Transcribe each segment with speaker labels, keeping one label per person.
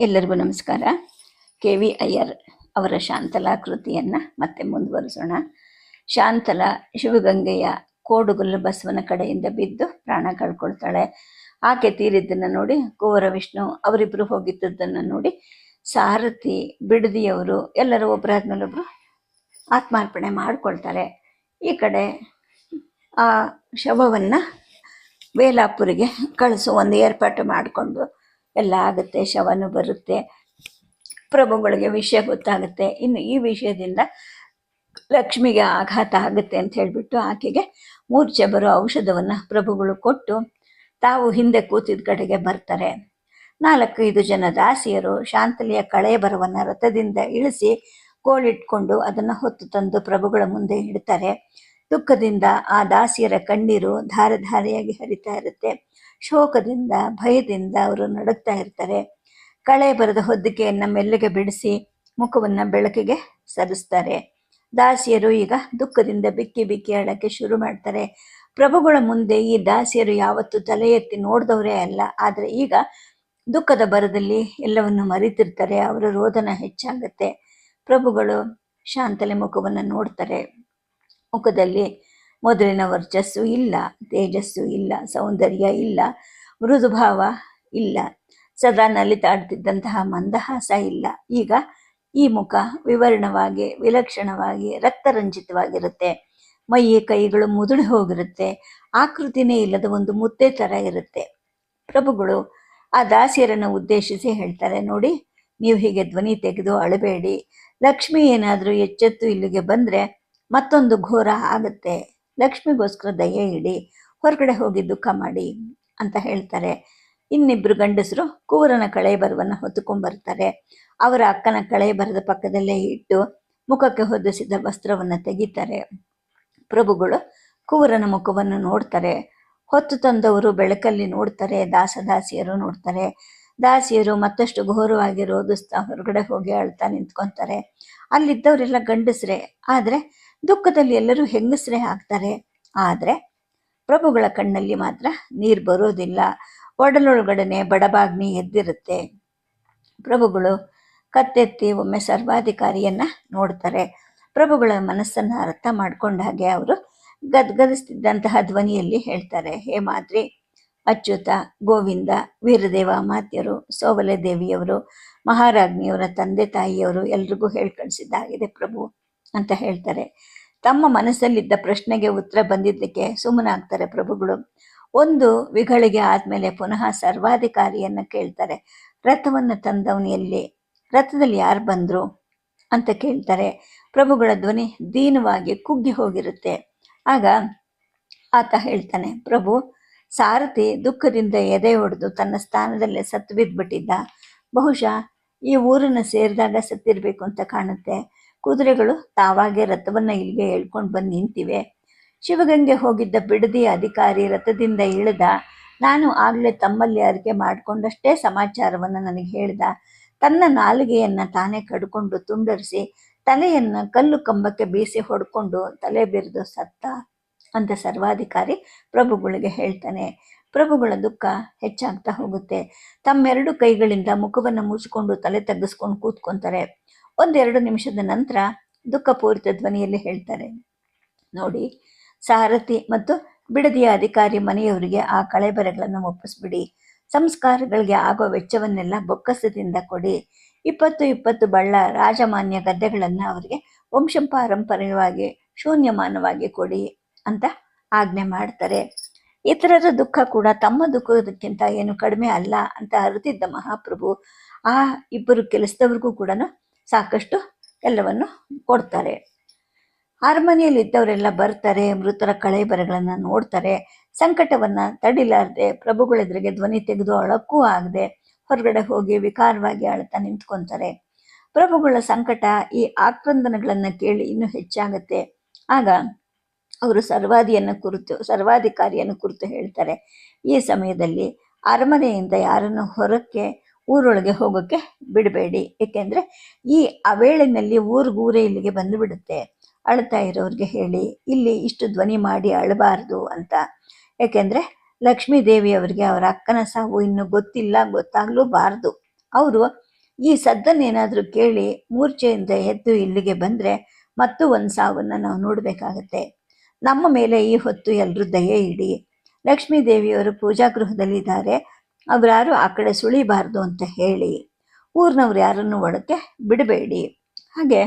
Speaker 1: ಎಲ್ಲರಿಗೂ ನಮಸ್ಕಾರ. K V Iyer ಅವರ ಶಾಂತಲಾ ಕೃತಿಯನ್ನು ಮತ್ತೆ ಮುಂದುವರಿಸೋಣ. ಶಾಂತಲಾ ಶಿವಗಂಗೆಯ ಕೋಡುಗೊಲ್ಲ ಬಸವನ ಕಡೆಯಿಂದ ಬಿದ್ದು ಪ್ರಾಣ ಕಳ್ಕೊಳ್ತಾಳೆ. ಆಕೆ ತೀರಿದ್ದನ್ನು ನೋಡಿ ಕುವರ ವಿಷ್ಣು ಅವರಿಬ್ಬರು ಹೋಗಿದ್ದುದನ್ನು ನೋಡಿ ಸಾರಥಿ, ಬಿಡದಿಯವರು ಎಲ್ಲರೂ ಒಬ್ಬರಾದ್ಮೇಲೆ ಆದ್ಮೇಲೊಬ್ಬರು ಆತ್ಮಾರ್ಪಣೆ ಮಾಡಿಕೊಳ್ತಾರೆ. ಈ ಕಡೆ ಆ ಶವವನ್ನು ವೇಲಾಪುರಿಗೆ ಕಳಿಸೋ ಒಂದು ಏರ್ಪಾಟು ಮಾಡಿಕೊಂಡು ಎಲ್ಲ ಆಗುತ್ತೆ, ಶವನು ಬರುತ್ತೆ, ಪ್ರಭುಗಳಿಗೆ ವಿಷಯ ಗೊತ್ತಾಗುತ್ತೆ. ಇನ್ನು ಈ ವಿಷಯದಿಂದ ಲಕ್ಷ್ಮಿಗೆ ಆಘಾತ ಆಗುತ್ತೆ ಅಂತ ಹೇಳಿಬಿಟ್ಟು ಆಕೆಗೆ ಮೂರ್ಛೆ ಬರೋ ಔಷಧವನ್ನು ಪ್ರಭುಗಳು ಕೊಟ್ಟು ತಾವು ಹಿಂದೆ ಕೂತಿದ್ದ ಕಡೆಗೆ ಬರ್ತಾರೆ. ನಾಲ್ಕೈದು ಜನ ದಾಸಿಯರು ಶಾಂತಲಿಯ ಕಳೆ ಬರವನ್ನು ರಥದಿಂದ ಇಳಿಸಿ ಕೋಳಿಟ್ಕೊಂಡು ಅದನ್ನು ಹೊತ್ತು ತಂದು ಪ್ರಭುಗಳ ಮುಂದೆ ಇಡ್ತಾರೆ. ದುಃಖದಿಂದ ಆ ದಾಸಿಯರ ಕಣ್ಣೀರು ಧಾರಧಾರೆಯಾಗಿ ಹರಿತಾ ಇರುತ್ತೆ. ಶೋಕದಿಂದ, ಭಯದಿಂದ ಅವರು ನಡುಗ್ತಾ ಇರ್ತಾರೆ. ಕಳೆ ಬರೆದ ಹೊದ್ದಿಕೆಯನ್ನು ಮೆಲ್ಲಗೆ ಬಿಡಿಸಿ ಮುಖವನ್ನು ಬೆಳಕಿಗೆ ಸರಿಸ್ತಾರೆ. ದಾಸಿಯರು ಈಗ ದುಃಖದಿಂದ ಬಿಕ್ಕಿ ಬಿಕ್ಕಿ ಅಳಕ್ಕೆ ಶುರು ಮಾಡ್ತಾರೆ. ಪ್ರಭುಗಳ ಮುಂದೆ ಈ ದಾಸಿಯರು ಯಾವತ್ತೂ ತಲೆ ಎತ್ತಿ ನೋಡಿದವರೇ ಅಲ್ಲ. ಆದರೆ ಈಗ ದುಃಖದ ಬರದಲ್ಲಿ ಎಲ್ಲವನ್ನು ಮರಿತಿರ್ತಾರೆ. ಅವರ ರೋದನ ಹೆಚ್ಚಾಗುತ್ತೆ. ಪ್ರಭುಗಳು ಶಾಂತಲೆ ಮುಖವನ್ನು ನೋಡ್ತಾರೆ. ಮುಖದಲ್ಲಿ ಮೊದಲಿನ ವರ್ಚಸ್ಸು ಇಲ್ಲ, ತೇಜಸ್ಸು ಇಲ್ಲ, ಸೌಂದರ್ಯ ಇಲ್ಲ, ಮೃದುಭಾವ ಇಲ್ಲ. ಸದಾ ನಲಿತಾಡ್ತಿದ್ದಂತಹ ಮಂದಹಾಸ ಇಲ್ಲ. ಈಗ ಈ ಮುಖ ವಿವರಣವಾಗಿ, ವಿಲಕ್ಷಣವಾಗಿ, ರಕ್ತರಂಜಿತವಾಗಿರುತ್ತೆ. ಮೈಯ ಕೈಗಳು ಮುದುಳಿ ಹೋಗಿರುತ್ತೆ. ಆಕೃತಿನೇ ಇಲ್ಲದ ಒಂದು ಮುದ್ದೆ ಥರ ಇರುತ್ತೆ. ಪ್ರಭುಗಳು ಆ ದಾಸಿಯರನ್ನು ಉದ್ದೇಶಿಸಿ ಹೇಳ್ತಾರೆ, ನೋಡಿ, ನೀವು ಹೀಗೆ ಧ್ವನಿ ತೆಗೆದು ಅಳಬೇಡಿ. ಲಕ್ಷ್ಮಿ ಏನಾದರೂ ಎಚ್ಚೆತ್ತು ಇಲ್ಲಿಗೆ ಬಂದರೆ ಮತ್ತೊಂದು ಘೋರ ಆಗುತ್ತೆ. ಲಕ್ಷ್ಮಿಗೋಸ್ಕರ ದಯೆ ಇಡಿ, ಹೊರಗಡೆ ಹೋಗಿ ದುಃಖ ಮಾಡಿ ಅಂತ ಹೇಳ್ತಾರೆ. ಇನ್ನಿಬ್ರು ಗಂಡಸರು ಕುವರನ ಕಳೆ ಬರವನ್ನು ಹೊತ್ತುಕೊಂಡ್ಬರ್ತಾರೆ. ಅವರ ಅಕ್ಕನ ಕಳೆ ಬರದ ಪಕ್ಕದಲ್ಲೇ ಇಟ್ಟು ಮುಖಕ್ಕೆ ಹೊದಿಸಿದ ವಸ್ತ್ರವನ್ನು ತೆಗಿತಾರೆ. ಪ್ರಭುಗಳು ಕುವರನ ಮುಖವನ್ನು ನೋಡ್ತಾರೆ. ಹೊತ್ತು ತಂದವರು ಬೆಳಕಲ್ಲಿ ನೋಡ್ತಾರೆ ದಾಸದಾಸಿಯರು ನೋಡ್ತಾರೆ. ದಾಸಿಯರು ಮತ್ತಷ್ಟು ಘೋರವಾಗಿ ರೋಧಿಸ್ತಾ ಹೊರಗಡೆ ಹೋಗಿ ಅಳ್ತಾ ನಿಂತ್ಕೊತಾರೆ. ಅಲ್ಲಿದ್ದವರೆಲ್ಲ ಗಂಡಸ್ರೆ, ಆದರೆ ದುಃಖದಲ್ಲಿ ಎಲ್ಲರೂ ಹೆಂಗಸರೇ ಆಗ್ತಾರೆ. ಆದರೆ ಪ್ರಭುಗಳ ಕಣ್ಣಲ್ಲಿ ಮಾತ್ರ ನೀರು ಬರೋದಿಲ್ಲ. ಒಡಲೊಳಗಡೆ ಬಡಬಾಗ್ನಿ ಎದ್ದಿರುತ್ತೆ. ಪ್ರಭುಗಳು ಕತ್ತೆತ್ತಿ ಒಮ್ಮೆ ಸರ್ವಾಧಿಕಾರಿಯನ್ನ ನೋಡ್ತಾರೆ. ಪ್ರಭುಗಳ ಮನಸ್ಸನ್ನು ಅರ್ಥ ಮಾಡ್ಕೊಂಡ ಹಾಗೆ ಅವರು ಗದ್ಗದಿಸ್ತಿದ್ದಂತಹ ಧ್ವನಿಯಲ್ಲಿ ಹೇಳ್ತಾರೆ, ಹೇ ಮಾದ್ರಿ, ಅಚ್ಯುತ, ಗೋವಿಂದ, ವೀರದೇವ, ಮಾತ್ಯರು ಸೋವಲೆ ದೇವಿಯವರು ಮಹಾರಾಜ್ಞಿಯವರ ತಂದೆ ತಾಯಿಯವರು ಎಲ್ರಿಗೂ ಹೇಳ್ಕಳಿಸಿದ್ದಾಗಿದೆ ಪ್ರಭು. ಅಂತ ಹೇಳ್ತಾರೆ. ತಮ್ಮ ಮನಸ್ಸಲ್ಲಿದ್ದ ಪ್ರಶ್ನೆಗೆ ಉತ್ತರ ಬಂದಿದ್ದಕ್ಕೆ ಸುಮ್ಮನಾಗ್ತಾರೆ ಪ್ರಭುಗಳು. ಒಂದು ವಿಗಳಿಗೆ ಆದ್ಮೇಲೆ ಪುನಃ ಸರ್ವಾಧಿಕಾರಿಯನ್ನು ಕೇಳ್ತಾರೆ. ರಥವನ್ನು ತಂದವನು ಎಲ್ಲಿ ರಥದಲ್ಲಿ ಯಾರು ಬಂದರು ಅಂತ ಕೇಳ್ತಾರೆ. ಪ್ರಭುಗಳ ಧ್ವನಿ ದೀನವಾಗಿ ಕುಗ್ಗಿ ಹೋಗಿರುತ್ತೆ. ಆಗ ಆತ ಹೇಳ್ತಾನೆ, ಪ್ರಭು, ಸಾರಥಿ ದುಃಖದಿಂದ ಎದೆ ಹೊಡೆದು ತನ್ನ ಸ್ಥಾನದಲ್ಲೇ ಸತ್ತು ಬಿದ್ದುಬಿಟ್ಟಿದ್ದ ಬಹುಶಃ ಈ ಊರನ್ನು ಸೇರಿದಾಗ ಸತ್ತಿರಬೇಕು ಅಂತ ಕಾಣುತ್ತೆ. ಕುದುರೆಗಳು ತಾವಾಗೆ ರಥವನ್ನ ಇಲ್ಲಿಗೆ ಹೇಳ್ಕೊಂಡು ಬಂದು ನಿಂತಿವೆ. ಶಿವಗಂಗೆ ಹೋಗಿದ್ದ ಬಿಡದಿ ಅಧಿಕಾರಿ ರಥದಿಂದ ಇಳಿದ, ನಾನು ಆಗಲೇ ತಮ್ಮಲ್ಲಿ ಅರಿಕೆ ಮಾಡಿಕೊಂಡಷ್ಟೇ ಸಮಾಚಾರವನ್ನು ನನಗೆ ಹೇಳಿದ. ತನ್ನ ನಾಲಿಗೆಯನ್ನು ತಾನೇ ಕಡ್ಕೊಂಡು ತುಂಡರಿಸಿ, ತಲೆಯನ್ನು ಕಲ್ಲು ಕಂಬಕ್ಕೆ ಬೀಸಿ ಹೊಡ್ಕೊಂಡು ತಲೆ ಬಿರಿದು ಸತ್ತ ಅಂತ ಸರ್ವಾಧಿಕಾರಿ ಪ್ರಭುಗಳಿಗೆ ಹೇಳ್ತಾನೆ. ಪ್ರಭುಗಳ ದುಃಖ ಹೆಚ್ಚಾಗ್ತಾ ಹೋಗುತ್ತೆ. ತಮ್ಮೆರಡು ಕೈಗಳಿಂದ ಮುಖವನ್ನು ಮುಚ್ಚಿಕೊಂಡು ತಲೆ ತಗ್ಗಿಸ್ಕೊಂಡು ಕೂತ್ಕೊಂತಾರೆ. ಒಂದೆರಡು ನಿಮಿಷದ ನಂತರ ದುಃಖಪೂರಿತ ಧ್ವನಿಯಲ್ಲಿ ಹೇಳ್ತಾರೆ. ನೋಡಿ, ಸಾರಥಿ ಮತ್ತು ಬಿಡದಿಯ ಅಧಿಕಾರಿ ಮನೆಯವರಿಗೆ ಆ ಕಳೆಬರೆಗಳನ್ನು ಒಪ್ಪಿಸ್ಬಿಡಿ. ಸಂಸ್ಕಾರಗಳಿಗೆ ಆಗೋ ವೆಚ್ಚವನ್ನೆಲ್ಲ ಬೊಕ್ಕಸದಿಂದ ಕೊಡಿ. ಇಪ್ಪತ್ತು ಇಪ್ಪತ್ತು ಬಳ್ಳ ರಾಜಮಾನ್ಯ ಗದ್ದೆಗಳನ್ನು ಅವರಿಗೆ ವಂಶಪಾರಂಪರ್ಯವಾಗಿ, ಶೂನ್ಯಮಾನವಾಗಿ ಕೊಡಿ ಅಂತ ಆಜ್ಞೆ ಮಾಡ್ತಾರೆ. ಇತರರ ದುಃಖ ಕೂಡ ತಮ್ಮ ದುಃಖದಕ್ಕಿಂತ ಏನು ಕಡಿಮೆ ಅಲ್ಲ ಅಂತ ಅರಿತಿದ್ದ ಮಹಾಪ್ರಭು ಆ ಇಬ್ಬರು ಕೆಲಸದವ್ರಿಗೂ ಕೂಡ ಸಾಕಷ್ಟು ಎಲ್ಲವನ್ನು ಕೊಡ್ತಾರೆ. ಅರಮನೆಯಲ್ಲಿ ಇದ್ದವರೆಲ್ಲ ಬರ್ತಾರೆ, ಮೃತರ ಕಳೆಬರಗಳನ್ನು ನೋಡ್ತಾರೆ. ಸಂಕಟವನ್ನು ತಡಿಲಾರ್ದೆ ಪ್ರಭುಗಳೆದುರಿಗೆ ಧ್ವನಿ ತೆಗೆದು ಅಳಕ್ಕೂ ಆಗದೆ ಹೊರಗಡೆ ಹೋಗಿ ವಿಕಾರವಾಗಿ ಅಳ್ತಾ ನಿಂತ್ಕೊಂತಾರೆ. ಪ್ರಭುಗಳ ಸಂಕಟ ಈ ಆಕ್ರಂದನಗಳನ್ನು ಕೇಳಿ ಇನ್ನೂ ಹೆಚ್ಚಾಗತ್ತೆ. ಆಗ ಅವರು ಸರ್ವಾದಿಯನ್ನು ಕುರಿತು, ಸರ್ವಾಧಿಕಾರಿಯನ್ನು ಕುರಿತು ಹೇಳ್ತಾರೆ. ಈ ಸಮಯದಲ್ಲಿ ಅರಮನೆಯಿಂದ ಯಾರನ್ನು ಹೊರಕ್ಕೆ ಊರೊಳಗೆ ಹೋಗೋಕ್ಕೆ ಬಿಡಬೇಡಿ. ಏಕೆಂದರೆ ಈ ಅವೇಳಿನಲ್ಲಿ ಊರಿಗೂರೇ ಇಲ್ಲಿಗೆ ಬಂದು ಬಿಡುತ್ತೆ ಅಳ್ತಾ ಇರೋರಿಗೆ ಹೇಳಿ, ಇಲ್ಲಿ ಇಷ್ಟು ಧ್ವನಿ ಮಾಡಿ ಅಳಬಾರ್ದು ಅಂತ. ಏಕೆಂದರೆ ಲಕ್ಷ್ಮೀ ದೇವಿಯವರಿಗೆ ಅವರ ಅಕ್ಕನ ಸಾವು ಇನ್ನೂ ಗೊತ್ತಿಲ್ಲ ಗೊತ್ತಾಗ್ಲೂಬಾರ್ದು ಅವರು ಈ ಸದ್ದನ್ನೇನಾದರೂ ಕೇಳಿ ಮೂರ್ಛೆಯಿಂದ ಎದ್ದು ಇಲ್ಲಿಗೆ ಬಂದರೆ ಮತ್ತು ಒಂದು ಸಾವನ್ನು ನಾವು ನೋಡಬೇಕಾಗತ್ತೆ. ನಮ್ಮ ಮೇಲೆ ಈ ಹೊತ್ತು ಎಲ್ಲರೂ ದಯೆ ಇಡಿ. ಲಕ್ಷ್ಮೀ ದೇವಿಯವರು ಪೂಜಾ ಗೃಹದಲ್ಲಿದ್ದಾರೆ ಅವರಾರು ಆ ಕಡೆ ಸುಳಿಬಾರ್ದು ಅಂತ ಹೇಳಿ ಊರಿನವ್ರು ಯಾರನ್ನು ಒಳಕ್ಕೆ ಬಿಡಬೇಡಿ. ಹಾಗೆ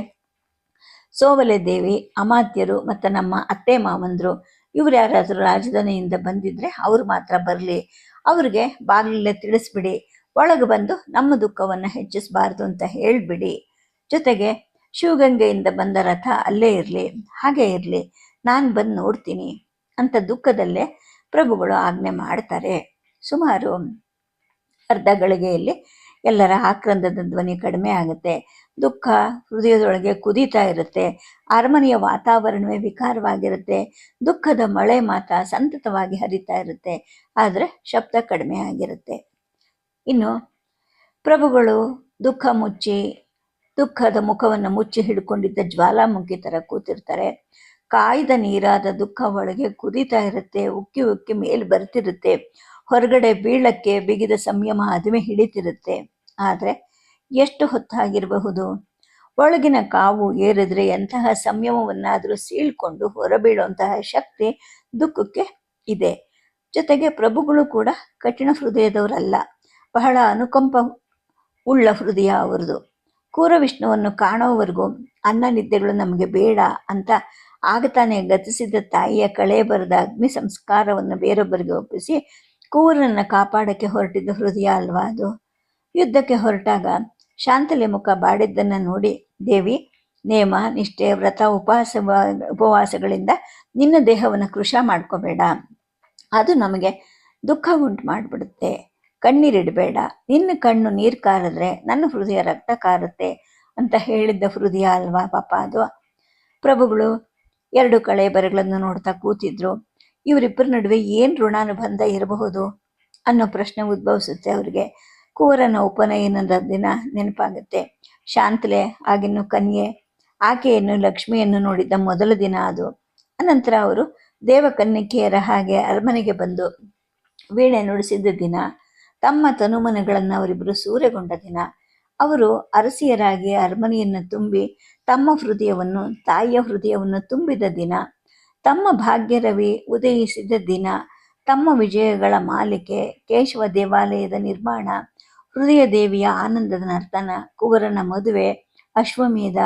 Speaker 1: ಸೋವಲೆ ದೇವಿ, ಅಮಾತ್ಯರು ಮತ್ತು ನಮ್ಮ ಅತ್ತೆ ಮಾವಂದರು ಇವ್ರು ಯಾರಾದರೂ ರಾಜಧಾನಿಯಿಂದ ಬಂದಿದ್ರೆ ಅವ್ರು ಮಾತ್ರ ಬರಲಿ. ಅವ್ರಿಗೆ ಬಾಗಿಲಲ್ಲೇ ತಿಳಿಸ್ಬಿಡಿ. ಒಳಗೆ ಬಂದು ನಮ್ಮ ದುಃಖವನ್ನು ಹೆಚ್ಚಿಸಬಾರ್ದು ಅಂತ ಹೇಳಿಬಿಡಿ. ಜೊತೆಗೆ ಶಿವಗಂಗೆಯಿಂದ ಬಂದ ರಥ ಅಲ್ಲೇ ಇರಲಿ, ಹಾಗೆ ಇರಲಿ. ನಾನು ಬಂದು ನೋಡ್ತೀನಿ. ಅಂತ ದುಃಖದಲ್ಲೇ ಪ್ರಭುಗಳು ಆಜ್ಞೆ ಮಾಡ್ತಾರೆ. ಸುಮಾರು ಅರ್ಧ ಗಳಿಗೆಯಲ್ಲಿ ಎಲ್ಲರ ಆಕ್ರಂದದ ಧ್ವನಿ ಕಡಿಮೆ ಆಗುತ್ತೆ. ದುಃಖ ಹೃದಯದೊಳಗೆ ಕುದೀತಾ ಇರುತ್ತೆ. ಅರಮನೆಯ ವಾತಾವರಣವೇ ವಿಕಾರವಾಗಿರುತ್ತೆ. ದುಃಖದ ಮಳೆ ಮಾತ್ರ ಸಂತತವಾಗಿ ಹರಿತಾ ಇರುತ್ತೆ. ಆದರೆ ಶಬ್ದ ಕಡಿಮೆ ಆಗಿರುತ್ತೆ. ಇನ್ನು ಪ್ರಭುಗಳು ದುಃಖ ಮುಚ್ಚಿ, ದುಃಖದ ಮುಖವನ್ನು ಮುಚ್ಚಿ ಹಿಡ್ಕೊಂಡಿದ್ದ ಜ್ವಾಲಾಮುಖಿ ಥರ ಕೂತಿರ್ತಾರೆ. ಕಾಯ್ದ ನೀರಾದ ದುಃಖ ಒಳಗೆ ಕುದೀತಾ ಇರುತ್ತೆ. ಉಕ್ಕಿ ಉಕ್ಕಿ ಮೇಲೆ ಬರ್ತಿರುತ್ತೆ. ಹೊರಗಡೆ ಬೀಳಕ್ಕೆ ಬಿಗಿದ ಸಂಯಮ ಅದುವೆ ಹಿಡಿತಿರುತ್ತೆ. ಆದರೆ ಎಷ್ಟು ಹೊತ್ತಾಗಿರಬಹುದು? ಒಳಗಿನ ಕಾವು ಏರಿದ್ರೆ ಎಂತಹ ಸಂಯಮವನ್ನಾದರೂ ಸೀಳ್ಕೊಂಡು ಹೊರಬೀಳುವಂತಹ ಶಕ್ತಿ ದುಃಖಕ್ಕೆ ಇದೆ. ಜೊತೆಗೆ ಪ್ರಭುಗಳು ಕೂಡ ಕಠಿಣ ಹೃದಯದವರಲ್ಲ. ಬಹಳ ಅನುಕಂಪ ಉಳ್ಳ ಹೃದಯ ಅವರದು. ಕೂರ ವಿಷ್ಣುವನ್ನು ಕಾಣೋವರೆಗೂ ಅನ್ನ ನಿದ್ದೆಗಳು ನಮಗೆ ಬೇಡ ಅಂತ ಆಗತಾನೆ ಗತಿಸಿದ ತಾಯಿಯ ಕಳೆ ಬರೆದ ಅಗ್ನಿ ಸಂಸ್ಕಾರವನ್ನು ಬೇರೊಬ್ಬರಿಗೆ ಒಪ್ಪಿಸಿ ಕೂರನನ್ನು ಕಾಪಾಡಕ್ಕೆ ಹೊರಟಿದ್ದ ಹೃದಯ ಅಲ್ವಾ ಅದು? ಯುದ್ಧಕ್ಕೆ ಹೊರಟಾಗ ಶಾಂತಲೆ ಮುಖ ಬಾಡಿದ್ದನ್ನು ನೋಡಿ, ದೇವಿ, ನೇಮ, ನಿಷ್ಠೆ, ವ್ರತ, ಉಪವಾಸ, ಉಪವಾಸಗಳಿಂದ ನಿನ್ನ ದೇಹವನ್ನು ಕೃಶ ಮಾಡ್ಕೋಬೇಡ. ಅದು ನಮಗೆ ದುಃಖ ಉಂಟು ಮಾಡಿಬಿಡುತ್ತೆ. ಕಣ್ಣೀರಿಡಬೇಡ. ನಿನ್ನ ಕಣ್ಣು ನೀರು ಕಾರಿದ್ರೆ ನನ್ನ ಹೃದಯ ರಕ್ತ ಕಾರುತ್ತೆ ಅಂತ ಹೇಳಿದ್ದ ಹೃದಯ ಅಲ್ವಾ ಪಾಪ ಅದು? ಪ್ರಭುಗಳು ಎರಡು ಕಳೆ ಬರಗಳನ್ನು ನೋಡ್ತಾ ಕೂತಿದ್ರು. ಇವರಿಬ್ಬರ ನಡುವೆ ಏನು ಋಣಾನುಬಂಧ ಇರಬಹುದು ಅನ್ನೋ ಪ್ರಶ್ನೆ ಉದ್ಭವಿಸುತ್ತೆ ಅವರಿಗೆ. ಕುವರನ ಉಪನಯನದ ದಿನ ನೆನಪಾಗುತ್ತೆ. ಶಾಂತಲೆ, ಆಗಿನ್ನು ಕನ್ಯೆ, ಆಕೆಯನ್ನು, ಲಕ್ಷ್ಮಿಯನ್ನು ನೋಡಿದ್ದ ಮೊದಲ ದಿನ ಅದು. ಅನಂತರ ಅವರು ದೇವಕನ್ನಿಕೆಯರ ಹಾಗೆ ಅರಮನೆಗೆ ಬಂದು ವೀಣೆ ನುಡಿಸಿದ್ದ ದಿನ, ತಮ್ಮ ತನುಮನಗಳನ್ನು ಅವರಿಬ್ಬರು ಸೂರೆಗೊಂಡ ದಿನ. ಅವರು ಅರಸಿಯರಾಗಿ ಅರಮನೆಯನ್ನು ತುಂಬಿ ತಮ್ಮ ಹೃದಯವನ್ನು, ತಾಯಿಯ ಹೃದಯವನ್ನು ತುಂಬಿದ ದಿನ. ತಮ್ಮ ಭಾಗ್ಯರವಿ ಉದಯಿಸಿದ ದಿನ. ತಮ್ಮ ವಿಜಯಗಳ ಮಾಲಿಕೆ, ಕೇಶವ ದೇವಾಲಯದ ನಿರ್ಮಾಣ, ಹೃದಯ ದೇವಿಯ ಆನಂದದ ನರ್ತನ, ಕುವರನ ಮದುವೆ, ಅಶ್ವಮೇಧ,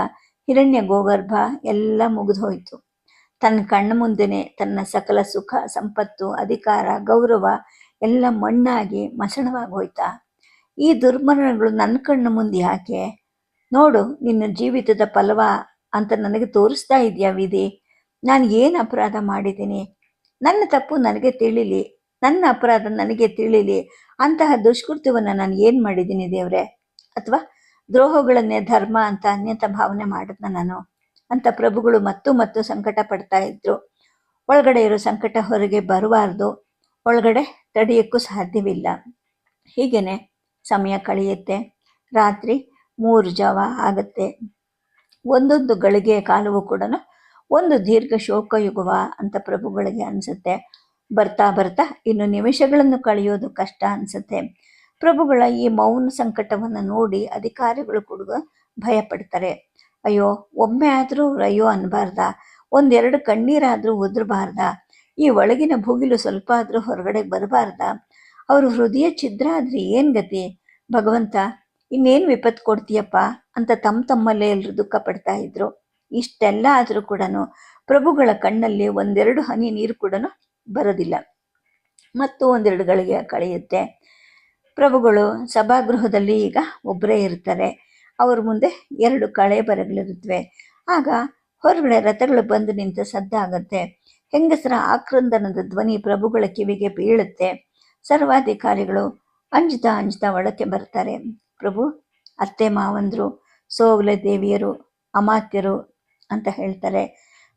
Speaker 1: ಹಿರಣ್ಯ ಗೋಗರ್ಭ ಎಲ್ಲ ಮುಗಿದೋಯ್ತು. ತನ್ನ ಕಣ್ಣ ಮುಂದೆನೆ ತನ್ನ ಸಕಲ ಸುಖ, ಸಂಪತ್ತು, ಅಧಿಕಾರ, ಗೌರವ ಎಲ್ಲ ಮಣ್ಣಾಗಿ ಮಸಣವಾಗಿ ಹೋಯ್ತಾ ಈ ದುರ್ಮರಣಗಳು ನನ್ನ ಕಣ್ಣ ಮುಂದೆ ಯಾಕೆ? ನೋಡು, ನಿನ್ನ ಜೀವಿತದ ಫಲವ ಅಂತ ನನಗೆ ತೋರಿಸ್ತಾ ಇದೆಯಾ ವಿಧಿ ನಾನು ಏನು ಅಪರಾಧ ಮಾಡಿದ್ದೀನಿ? ನನ್ನ ತಪ್ಪು ನನಗೆ ತಿಳಿಲಿ. ನನ್ನ ಅಪರಾಧ ನನಗೆ ತಿಳಿಲಿ. ಅಂತಹ ದುಷ್ಕೃತ್ಯವನ್ನು ನಾನು ಏನು ಮಾಡಿದ್ದೀನಿ ದೇವ್ರೆ? ಅಥವಾ ದ್ರೋಹಗಳನ್ನೇ ಧರ್ಮ ಅಂತ ಅನ್ಯತ ಭಾವನೆ ಮಾಡಿದ್ನ ನಾನು? ಅಂತ ಪ್ರಭುಗಳು ಮತ್ತು ಮತ್ತು ಸಂಕಟ ಪಡ್ತಾ ಇದ್ರು. ಒಳಗಡೆ ಇರೋ ಸಂಕಟ ಹೊರಗೆ ಬರಬಾರ್ದು. ಒಳಗಡೆ ತಡೆಯಕ್ಕೂ ಸಾಧ್ಯವಿಲ್ಲ. ಹೀಗೇನೆ ಸಮಯ ಕಳೆಯುತ್ತೆ. ರಾತ್ರಿ ಮೂರು ಜಾವ ಆಗುತ್ತೆ. ಒಂದೊಂದು ಗಳಿಗೆ ಕಾಲವೂ ಕೂಡ ಒಂದು ದೀರ್ಘ ಶೋಕಯುಗವ ಅಂತ ಪ್ರಭುಗಳಿಗೆ ಅನಿಸುತ್ತೆ. ಬರ್ತಾ ಬರ್ತಾ ಇನ್ನು ನಿಮಿಷಗಳನ್ನು ಕಳೆಯೋದು ಕಷ್ಟ ಅನಿಸುತ್ತೆ. ಪ್ರಭುಗಳ ಈ ಮೌನ ಸಂಕಟವನ್ನು ನೋಡಿ ಅಧಿಕಾರಿಗಳು ಕೂಡ ಭಯ ಪಡ್ತಾರೆ ಅಯ್ಯೋ, ಒಮ್ಮೆ ಆದರೂ ಅಯ್ಯೋ ಅನ್ನಬಾರ್ದ ಒಂದೆರಡು ಕಣ್ಣೀರಾದರೂ ಉದ್ರಬಾರ್ದ. ಈ ಒಳಗಿನ ಭುಗಿಲು ಸ್ವಲ್ಪ ಆದರೂ ಹೊರಗಡೆ ಬರಬಾರ್ದ. ಅವರು ಹೃದಯ ಛಿದ್ರ ಆದರೆ ಏನು ಗತಿ? ಭಗವಂತ, ಇನ್ನೇನು ವಿಪತ್ತು ಕೊಡ್ತೀಯಪ್ಪ? ಅಂತ ತಮ್ಮ ತಮ್ಮಲ್ಲೇ ಎಲ್ಲರೂ ದುಃಖ ಪಡ್ತಾ ಇದ್ರು. ಇಷ್ಟೆಲ್ಲ ಆದರೂ ಕೂಡ ಪ್ರಭುಗಳ ಕಣ್ಣಲ್ಲಿ ಒಂದೆರಡು ಹನಿ ನೀರು ಕೂಡ ಬರೋದಿಲ್ಲ. ಮತ್ತು ಒಂದೆರಡು ಗಳಿಗೆ ಕಳೆಯುತ್ತೆ. ಪ್ರಭುಗಳು ಸಭಾಗೃಹದಲ್ಲಿ ಈಗ ಒಬ್ಬರೇ ಇರ್ತಾರೆ. ಅವ್ರ ಮುಂದೆ ಎರಡು ಕಳೆ ಬರಗಳಿರುತ್ತವೆ. ಆಗ ಹೊರಗಡೆ ರಥಗಳು ಬಂದು ನಿಂತ ಸದ್ದಾಗತ್ತೆ. ಹೆಂಗಸರ ಆಕ್ರಂದನದ ಧ್ವನಿ ಪ್ರಭುಗಳ ಕಿವಿಗೆ ಬೀಳುತ್ತೆ. ಸರ್ವಾಧಿಕಾರಿಗಳು ಅಂಜ್ತಾ ಅಂಜ್ತಾ ಒಳಕ್ಕೆ ಬರ್ತಾರೆ. ಪ್ರಭು, ಅತ್ತೆ, ಮಾವಂದ್ರು ಸೋವಲ ದೇವಿಯರು, ಅಮಾತ್ಯರು ಅಂತ ಹೇಳ್ತಾರೆ.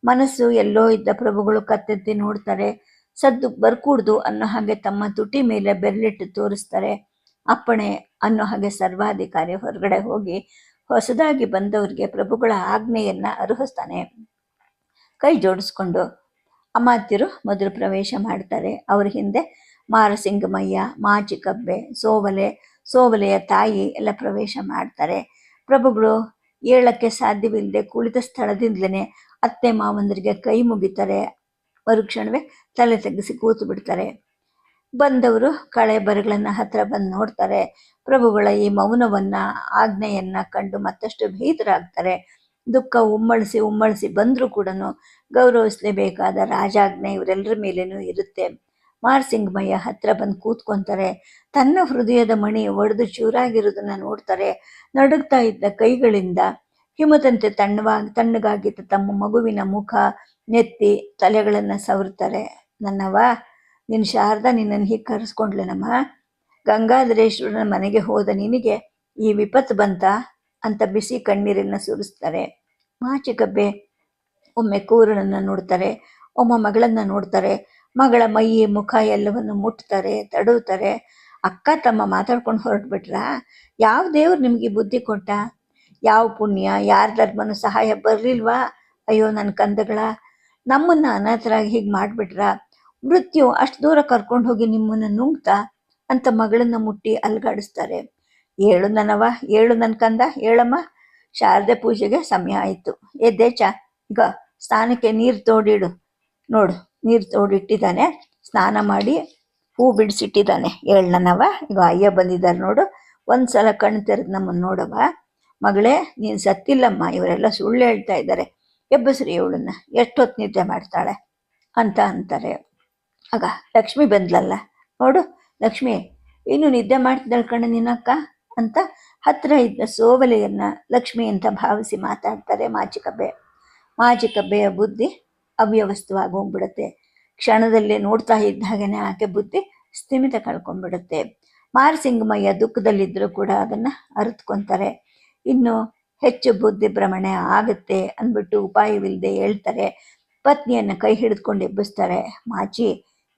Speaker 1: ಮನಸ್ಸು ಎಲ್ಲೋ ಇದ್ದ ಪ್ರಭುಗಳು ಕತ್ತೆತ್ತಿ ನೋಡ್ತಾರೆ. ಸದ್ದು ಬರ್ಕೂಡ್ದು ಅನ್ನೋ ಹಾಗೆ ತಮ್ಮ ತುಟಿ ಮೇಲೆ ಬೆರಳಿಟ್ಟು ತೋರಿಸ್ತಾರೆ. ಅಪ್ಪಣೆ ಅನ್ನೋ ಹಾಗೆ ಸರ್ವಾಧಿಕಾರಿ ಹೊರಗಡೆ ಹೋಗಿ ಹೊಸದಾಗಿ ಬಂದವರಿಗೆ ಪ್ರಭುಗಳ ಆಜ್ಞೆಯನ್ನ ಅರ್ಹಿಸ್ತಾನೆ ಕೈ ಜೋಡಿಸ್ಕೊಂಡು ಅಮಾತ್ಯರು ಮೊದಲು ಪ್ರವೇಶ ಮಾಡ್ತಾರೆ. ಅವ್ರ ಹಿಂದೆ ಮಾರಸಿಂಗಮಯ್ಯ, ಮಾಚಿಕಬ್ಬೆ, ಸೋವಲೆ, ಸೋವಲೆಯ ತಾಯಿ ಎಲ್ಲ ಪ್ರವೇಶ ಮಾಡ್ತಾರೆ. ಪ್ರಭುಗಳು ಏಳಕ್ಕೆ ಸಾಧ್ಯವಿಲ್ಲದೆ ಕುಳಿತ ಸ್ಥಳದಿಂದಲೇ ಅತ್ತೆ ಮಾವಂದರಿಗೆ ಕೈ ಮುಗಿತಾರೆ. ಮರುಕ್ಷಣವೇ ತಲೆ ತಗ್ಗಿಸಿ ಕೂತು ಬಿಡ್ತಾರೆ. ಬಂದವರು ಕಳೆ ಬರಗಳನ್ನ ಹತ್ರ ಬಂದು ನೋಡ್ತಾರೆ. ಪ್ರಭುಗಳ ಈ ಮೌನವನ್ನ, ಆಜ್ಞೆಯನ್ನ ಕಂಡು ಮತ್ತಷ್ಟು ಭೀತರಾಗ್ತಾರೆ. ದುಃಖ ಉಮ್ಮಳಿಸಿ ಉಮ್ಮಳಿಸಿ ಬಂದರೂ ಕೂಡ ಗೌರವಿಸಲೇಬೇಕಾದ ರಾಜಾಜ್ಞೆ ಇವರೆಲ್ಲರ ಮೇಲೇನೂ ಇರುತ್ತೆ. ಮಾರ್ಸಿಂಗಮಯ್ಯ ಹತ್ರ ಬಂದು ಕೂತ್ಕೊಂತಾರೆ. ತನ್ನ ಹೃದಯದ ಮಣಿ ಒಡೆದು ಚೂರಾಗಿರೋದನ್ನ ನೋಡ್ತಾರೆ. ನಡುಗ್ತಾ ಇದ್ದ ಕೈಗಳಿಂದ ಹಿಮದಂತೆ ತಣ್ಣವಾಗಿ ತಣ್ಣಗಾಗಿದ್ದ ತಮ್ಮ ಮಗುವಿನ ಮುಖ ನೆತ್ತಿ ತಲೆಗಳನ್ನು ಸವರ್ತಾರೆ ನನ್ನವ ನಿನ್ನ ಶಾರದಾ ನಿನ್ನನ್ನು ಹೀಗೆ ಕರೆಸ್ಕೊಂಡ್ಲೇನಮ್ಮ ಗಂಗಾಧರೇಶ್ವರನ ಮನೆಗೆ ಹೋದ ನಿನಗೆ ಈ ವಿಪತ್ತು ಬಂತ? ಅಂತ ಬಿಸಿ ಕಣ್ಣೀರನ್ನ ಸುರಿಸ್ತಾರೆ. ಮಾಚಿಕಬ್ಬೆ ಒಮ್ಮೆ ಕೂರನನ್ನ ನೋಡ್ತಾರೆ. ಒಮ್ಮ ಮಗಳನ್ನ ನೋಡ್ತಾರೆ. ಮಗಳ ಮೈ ಮುಖ ಎಲ್ಲವನ್ನು ಮುಟ್ತಾರೆ ತಡವುತ್ತಾರೆ ಅಕ್ಕ ತಮ್ಮ ಮಾತಾಡ್ಕೊಂಡು ಹೊರಟ್ಬಿಟ್ರಾ? ಯಾವ ದೇವ್ರು ನಿಮಗೆ ಬುದ್ಧಿ ಕೊಟ್ಟ? ಯಾವ ಪುಣ್ಯ? ಯಾರ ಧರ್ಮನು ಸಹಾಯ ಬರಲಿಲ್ವಾ? ಅಯ್ಯೋ ನನ್ನ ಕಂದಗಳ. ನಮ್ಮನ್ನ ಅನಾಥರಾಗಿ ಹೀಗೆ ಮಾಡಿಬಿಟ್ರ? ಮೃತ್ಯು ಅಷ್ಟು ದೂರ ಕರ್ಕೊಂಡು ಹೋಗಿ ನಿಮ್ಮನ್ನ ನುಂಗ್ತಾ ಅಂತ ಮಗಳನ್ನ ಮುಟ್ಟಿ ಅಲ್ಗಾಡಿಸ್ತಾರೆ. ಏಳು ನನವ, ಏಳು ನನ್ನ ಕಂದ, ಏಳಮ್ಮ. ಶಾರದೆ ಪೂಜೆಗೆ ಸಮಯ ಆಯಿತು. ಎದ್ದೇಚ ಈಗ ಸ್ನಾನಕ್ಕೆ ನೀರು ತೋಡಿಡು. ನೋಡು. ನೀರು ತೋಡಿಟ್ಟಿದ್ದಾನೆ ಸ್ನಾನ ಮಾಡಿ ಹೂ ಬಿಡಿಸಿಟ್ಟಿದ್ದಾನೆ. ಹೇಳ್ನವ ಈಗ ಅಯ್ಯ ಬಂದಿದ್ದಾರೆ ನೋಡು. ಒಂದ್ಸಲ ಕಣ್ಣು ತೆರೆದು ನಮ್ಮನ್ನು ನೋಡವ ಮಗಳೇ, ನೀನು ಸತ್ತಿಲ್ಲಮ್ಮ. ಇವರೆಲ್ಲ ಸುಳ್ಳು ಹೇಳ್ತಾ ಇದ್ದಾರೆ. ಎಬ್ಬಸ್ರಿ ಇವಳನ್ನ. ಎಷ್ಟೊತ್ತು ನಿದ್ದೆ ಮಾಡ್ತಾಳೆ ಅಂತ ಅಂತಾರೆ. ಆಗ ಲಕ್ಷ್ಮಿ ಬಂದ್ಲಲ್ಲ. ನೋಡು, ಲಕ್ಷ್ಮಿ, ಇನ್ನು ನಿದ್ದೆ ಮಾಡ್ತಿದ್ದಾಳೆ ಕಣ ನಿನ್ನಕ್ಕ ಅಂತ ಹತ್ರ ಇದ್ದ ಸೋವಲೆಯನ್ನ ಲಕ್ಷ್ಮಿ ಅಂತ ಭಾವಿಸಿ ಮಾತಾಡ್ತಾರೆ ಮಾಚಿಕಬ್ಬೆ. ಮಾಚಿಕಬ್ಬೆಯ ಬುದ್ಧಿ ಅವ್ಯವಸ್ಥವಾಗಿ ಹೋಗ್ಬಿಡುತ್ತೆ. ಕ್ಷಣದಲ್ಲಿ ನೋಡ್ತಾ ಇದ್ದ ಹಾಗೇನೆ ಆಕೆ ಬುದ್ಧಿ ಸ್ಥಿಮಿತ ಕಳ್ಕೊಂಡ್ಬಿಡುತ್ತೆ. ಮಾರಸಿಂಗಮಯ್ಯ ದುಃಖದಲ್ಲಿದ್ದರೂ ಕೂಡ ಅದನ್ನು ಅರಿತ್ಕೊಂತಾರೆ. ಇನ್ನು ಹೆಚ್ಚು ಬುದ್ಧಿ ಭ್ರಮಣೆ ಆಗುತ್ತೆ ಅಂದ್ಬಿಟ್ಟು ಉಪಾಯವಿಲ್ಲದೆ ಹೇಳ್ತಾರೆ. ಪತ್ನಿಯನ್ನು ಕೈ ಹಿಡಿದುಕೊಂಡು ಎಬ್ಬಿಸ್ತಾರೆ. ಮಾಚಿ,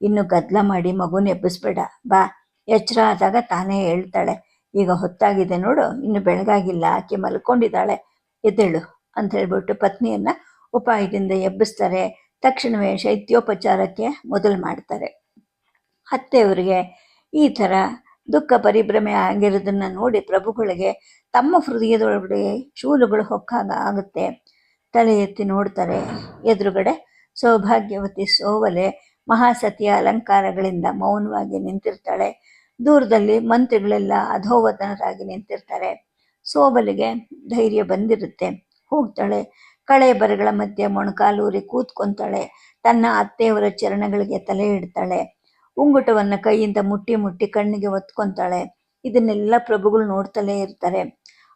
Speaker 1: ಇನ್ನು ಗದ್ದಲ ಮಾಡಿ ಮಗುನ ಎಬ್ಬಿಸ್ಬೇಡ. ಬಾ ಎಚ್ಚರ ಆದಾಗ ತಾನೇ ಹೇಳ್ತಾಳೆ. ಈಗ ಹೊತ್ತಾಗಿದೆ ನೋಡು, ಇನ್ನು ಬೆಳಗಾಗಿಲ್ಲ, ಆಕೆ ಮಲ್ಕೊಂಡಿದ್ದಾಳೆ. ಎದ್ದೇಳು ಅಂತ ಹೇಳ್ಬಿಟ್ಟು ಪತ್ನಿಯನ್ನ ಉಪಾಯದಿಂದ ಎಬ್ಬಿಸ್ತಾರೆ, ತಕ್ಷಣವೇ ಶೈತ್ಯೋಪಚಾರಕ್ಕೆ ಮೊದಲು ಮಾಡ್ತಾರೆ. ಅತ್ತೆಯವರಿಗೆ ಈ ಥರ ದುಃಖ ಪರಿಭ್ರಮೆ ಆಗಿರೋದನ್ನು ನೋಡಿ ಪ್ರಭುಗಳಿಗೆ ತಮ್ಮ ಹೃದಯದೊಳಗಡೆ ಶೂಲುಗಳು ಹೊಕ್ಕಾಗ ಆಗುತ್ತೆ. ತಲೆ ಎತ್ತಿ ನೋಡ್ತಾರೆ, ಎದುರುಗಡೆ ಸೌಭಾಗ್ಯವತಿ ಸೋವಲೆ ಮಹಾಸತಿಯ ಅಲಂಕಾರಗಳಿಂದ ಮೌನವಾಗಿ ನಿಂತಿರ್ತಾಳೆ. ದೂರದಲ್ಲಿ ಮಂತ್ರಿಗಳೆಲ್ಲ ಅಧೋವತನರಾಗಿ ನಿಂತಿರ್ತಾರೆ. ಸೋಬಲಿಗೆ ಧೈರ್ಯ ಬಂದಿರುತ್ತೆ. ಹೋಗ್ತಾಳೆ ಕಳೆ ಬರಗಳ ಮಧ್ಯೆ ಮೊಣಕಾಲೂರಿ ಕೂತ್ಕೊಂತಾಳೆ. ತನ್ನ ಅತ್ತೆಯವರ ಚರಣಗಳಿಗೆ ತಲೆ ಇಡ್ತಾಳೆ. ಉಂಗುಟವನ್ನು ಕೈಯಿಂದ ಮುಟ್ಟಿ ಮುಟ್ಟಿ ಕಣ್ಣಿಗೆ ಒತ್ಕೊಂತಾಳೆ ಇದನ್ನೆಲ್ಲ ಪ್ರಭುಗಳು ನೋಡ್ತಲೇ ಇರ್ತಾರೆ.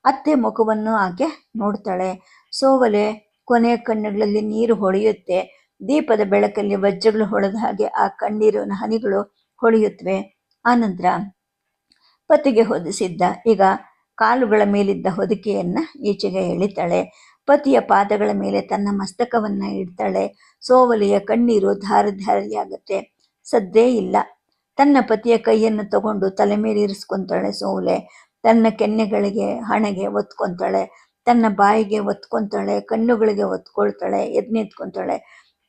Speaker 1: ಅತ್ತೆ ಮುಖವನ್ನು ಆಕೆ ನೋಡ್ತಾಳೆ. ಸೋವಲೆ ಕೊನೆಯ ಕಣ್ಣುಗಳಲ್ಲಿ ನೀರು ಹೊಳೆಯುತ್ತೆ. ದೀಪದ ಬೆಳಕಲ್ಲಿ ವಜ್ರಗಳು ಹೊಳೆದ ಹಾಗೆ ಆ ಕಣ್ಣೀರಿನ ಹನಿಗಳು ಹೊಳೆಯುತ್ತವೆ ಆನಂತರ ಪತಿಗೆ ಹೊದಿಸಿದ್ದ, ಈಗ ಕಾಲುಗಳ ಮೇಲಿದ್ದ ಹೊದಿಕೆಯನ್ನ ಈಚೆಗೆ ಎಳಿತಾಳೆ. ಪತಿಯ ಪಾದಗಳ ಮೇಲೆ ತನ್ನ ಮಸ್ತಕವನ್ನ ಇಡ್ತಾಳೆ. ಸೋವಲಿಯ ಕಣ್ಣೀರು ಧಾರ ಧಾರಿಯಾಗುತ್ತೆ. ಸದ್ದೇ ಇಲ್ಲ. ತನ್ನ ಪತಿಯ ಕೈಯನ್ನು ತಗೊಂಡು ತಲೆ ಮೇಲೆ ಇರಿಸ್ಕೊಂತಾಳೆ ಸೋವಲೆ. ತನ್ನ ಕೆನ್ನೆಗಳಿಗೆ ಹಣೆಗೆ ಒತ್ಕೊಂತಾಳೆ ತನ್ನ ಬಾಯಿಗೆ ಒತ್ಕೊಂತಾಳೆ ಕಣ್ಣುಗಳಿಗೆ ಒತ್ಕೊಳ್ತಾಳೆ ಎದ್ನೆತ್ಕೊಂತಾಳೆ.